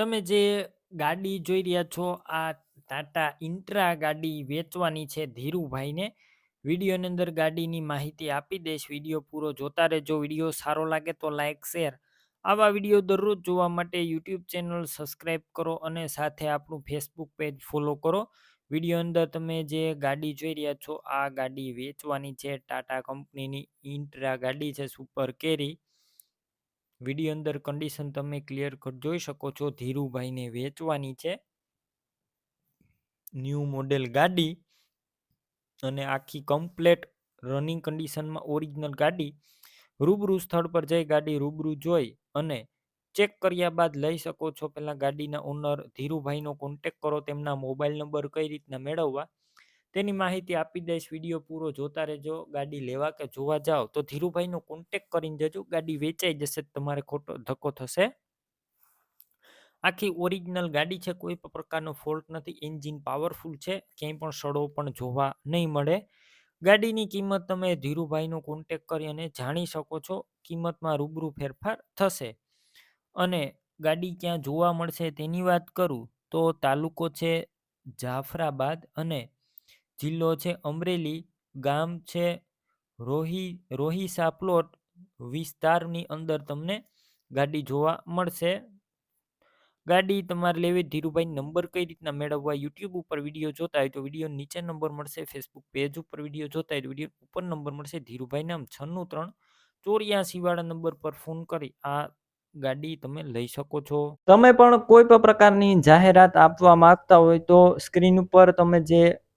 તમે જે ગાડી જોઈ રહ્યા છો, આ ટાટા ઇન્ટ્રા ગાડી વેચવાની છે ધીરુભાઈને. વિડીયોની અંદર ગાડીની માહિતી આપી દઈશ. વીડિયો પૂરો જોતા રહેજો. વીડિયો સારો લાગે તો લાઇક શેર. આવા વીડિયો દરરોજ જોવા માટે યુટ્યુબ ચેનલ સબસ્ક્રાઈબ કરો અને સાથે આપણું ફેસબુક પેજ ફોલો કરો. વીડિયો અંદર તમે જે ગાડી જોઈ રહ્યા છો, આ ગાડી વેચવાની છે. ટાટા કંપનીની ઇન્ટ્રા ગાડી છે, સુપર કેરી. વીડિયો અંદર કન્ડિશન તમે ક્લિયર કટ જોઈ શકો છો ધીરુભાઈને વેચવાની છે. ન્યૂ મોડેલ ગાડી અને આખી કમ્પ્લેટ રનિંગ કન્ડિશનમાં ઓરિજિનલ ગાડી. રૂબરૂ સ્થળ પર જઈ ગાડી રૂબરૂ જોઈ અને ચેક કર્યા બાદ લઈ શકો છો. પહેલાં ગાડીના ઓનર ધીરુભાઈનો કોન્ટેક કરો, તેમના મોબાઈલ નંબર કઈ રીતના મેળવવા. તેની માહિતી આપી દઈશ, વીડિયો પૂરો જોતા રહેજો, ગાડી લેવા કે જોવા જાઓ, તો ધીરુભાઈનો કોન્ટેક કરીને જજો, ગાડી વેચાઈ જશે, તમારે ખોટો ધક્કો થશે. આખી ઓરિજિનલ ગાડી છે, કોઈ પણ પ્રકારનો ફોલ્ટ નથી એન્જિન પાવરફુલ છે, ક્યાંય પણ સડો પણ જોવા નહીં મળે. ગાડીની કિંમત તમે ધીરુભાઈનો કોન્ટેક કરી અને જાણી શકો છો, કિંમતમાં રૂબરૂ ફેરફાર થશે. અને ગાડી ક્યાં જોવા મળશે તેની વાત કરું, તો તાલુકો છે જાફરાબાદ અને જિલ્લો છે અમરેલી, ગામ છે રોહી, રોહિસા પ્લોટ વિસ્તારની અંદર તમને ગાડી જોવા મળશે. ગાડી તમારે લેવી ધીરુભાઈ નંબર કઈ રીતના મેળવવા યુટ્યુબ ઉપર વીડિયો જોતા હોય તો વીડિયો નીચે નંબર મળશે ફેસબુક પેજ ઉપર વીડિયો જોતા હોય તો વીડિયો ઉપર નંબર મળશે. ધીરુભાઈ નામ છન્નું ત્રણ ચોર્યાસી વાળા નંબર પર ફોન કરી આ ગાડી તમે લઈ શકો છો. તમે પણ કોઈ પણ પ્રકારની જાહેરાત આપવા માંગતા હોય તો સ્ક્રીન ઉપર તમે જે